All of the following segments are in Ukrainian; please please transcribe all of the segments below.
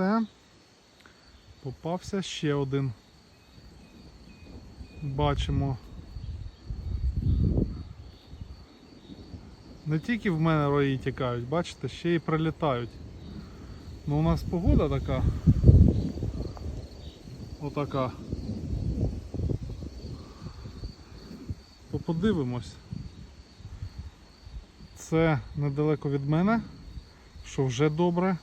все. Попався ще один. Бачимо. Не тільки в мене рої тікають, бачите, ще й прилітають. Ну у нас погода така. Отака. Подивимось. Це недалеко від мене, що вже добре.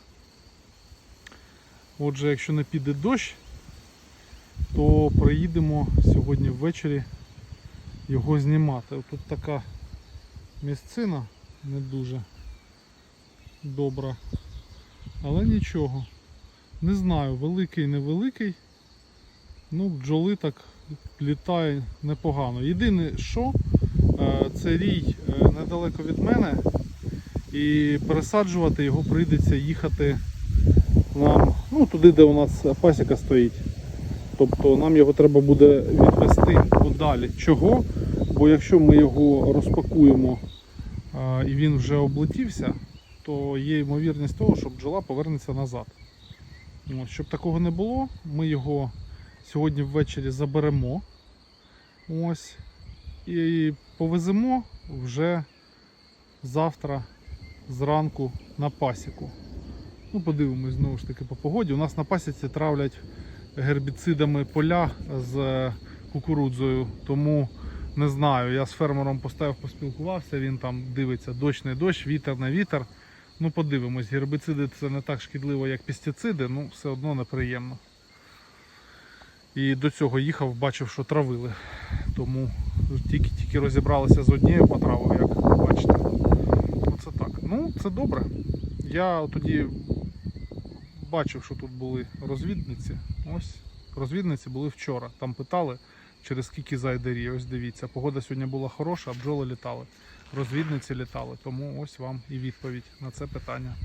Отже, якщо не піде дощ, то приїдемо сьогодні ввечері його знімати. Тут така місцина не дуже добра. Але нічого. Не знаю, великий, невеликий. Ну, бджоли так літає непогано. Єдине, що е, це рій е, недалеко від мене, і пересаджувати його прийдеться їхати нам ну, туди, де у нас пасіка стоїть. Тобто нам його треба буде відвести подалі. Чого? Бо якщо ми його розпакуємо а, і він вже облетівся, то є ймовірність того, що бджола повернеться назад. От, щоб такого не було, ми його сьогодні ввечері заберемо. Ось. І повеземо вже завтра зранку на пасіку. Ну, подивимось знову ж таки по погоді. У нас на пасіці травлять гербіцидами поля з е, кукурудзою, тому не знаю. Я з фермером поставив, поспілкувався, він там дивиться дощ не дощ, вітер не вітер. Ну, подивимось, гербіциди це не так шкідливо, як пестициди, ну все одно неприємно. І до цього їхав, бачив, що травили. Тому тільки, тільки розібралися з однією потравою, як бачите. Оце так. Ну, це добре. Я тоді бачив, що тут були розвідниці. Ось розвідниці були вчора. Там питали, через скільки зайде рій. Ось дивіться, погода сьогодні була хороша, а бджоли літали. Розвідниці літали. Тому ось вам і відповідь на це питання.